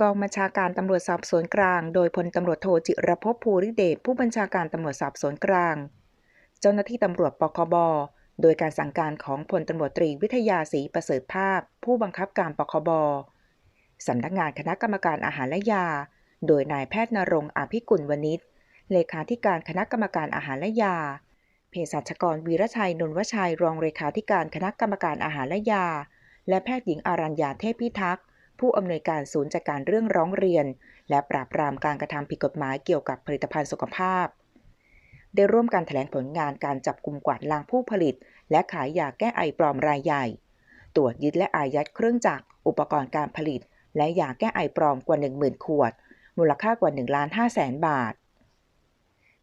กองบัญชาการตำรวจสอบสวนกลาง โดยพลตำรวจโทจิรภพภูริเดชผู้บัญชาการตำรวจสอบสวนกลาง เจ้าหน้าที่ตำรวจปคบโดยการสั่งการของพลตำรวจตรีวิทยาศรีประเสริฐภาพ ผู้บังคับการปคบสำนักงานคณะกรรมการอาหารและยา โดยนายแพทย์นรงอภิกุลวณิชเลขาธิการคณะกรรมการอาหารและยาเภสัชกรวีรชัยนนวชัยรองเลขาธิการคณะกรรมการอาหารและยา และแพทย์หญิงอารัญญาเทพพิทักษ์ ผู้อำนวยการศูนย์จัดการเรื่องร้องเรียน และปราบปรามการกระทำผิดกฎหมายเกี่ยวกับผลิตภัณฑ์สุขภาพ ได้ร่วมกันแถลงผลงานการจับกลุ่มกวาดล้างผู้ผลิต และขายยาแก้ไอปลอมรายใหญ่ ตรวจยึดและอายัดเครื่องจักร อุปกรณ์การผลิต และยาแก้ไอปลอมกว่า 10,000 ขวด มูลค่ากว่า1ล้าน5แสนบาท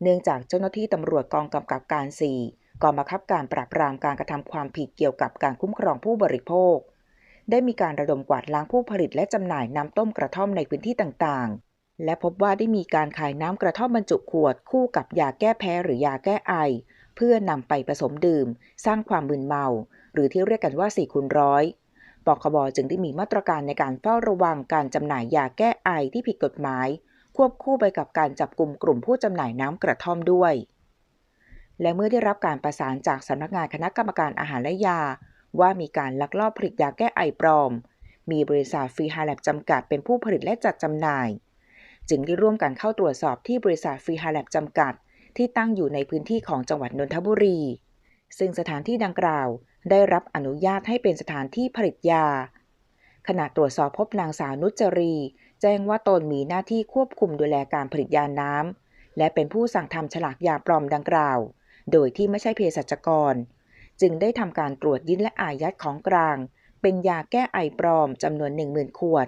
เนื่องจากเจ้าหน้าที่ตำรวจกองกำกับการ 4กองบังคับการปราบปรามการกระทำความผิดเกี่ยวกับการคุ้มครองผู้บริโภค ได้มีการระดมกวาดล้างผู้ผลิตและจำหน่ายน้ำต้มกระท่อมในพื้นที่ต่างๆ และพบว่าได้มีการขายน้ำกระท่อมบรรจุขวดคู่กับยาแก้แพ้หรือยาแก้ไอ เพื่อนำไปผสมดื่ม สร้างความมึนเมา หรือที่เรียกกันว่า4คูณร้อยปคบจึงได้มีมาตรการในการเฝ้าระวังการจำหน่ายยาแก้ไอที่ผิดกฎหมาย ควบคู่ไปกับการจับกลุ่มกลุ่มผู้จำหน่ายน้ำกระท่อมด้วย และเมื่อได้รับการประสานจากสำนักงานคณะกรรมการอาหารและยา ว่ามีการลักลอบผลิตยาแก้ไอปลอม มีบริษัทฟรีฮาแลบจำกัดเป็นผู้ผลิตและจัดจำหน่าย จึงได้ร่วมกันเข้าตรวจสอบที่บริษัทฟรีฮาแลบจำกัด ที่ตั้งอยู่ในพื้นที่ของจังหวัดนนทบุรี ซึ่งสถานที่ดังกล่าว ได้รับอนุญาตให้เป็นสถานที่ผลิตยา ขณะตรวจสอบพบนางสาวนุจรี แจ้งว่าตนมีหน้าที่ควบคุมดูแลการผลิตยาน้ำและเป็นผู้สั่งทำฉลากยาปลอมดังกล่าว โดยที่ไม่ใช่เภสัชกร จึงได้ทำการตรวจยึดและอายัดของกลาง เป็นยาแก้ไอปลอมจำนวน 10,000 ขวด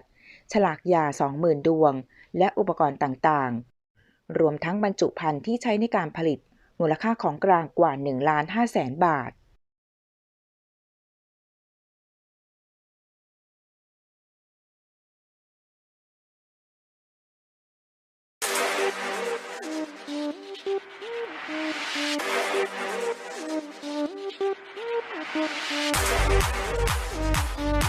ฉลากยา 20,000 ดวง และอุปกรณ์ต่างๆ รวมทั้งบรรจุภัณฑ์ที่ใช้ในการผลิต มูลค่าของกลางกว่า1ล้าน5แสนบาท Thank you.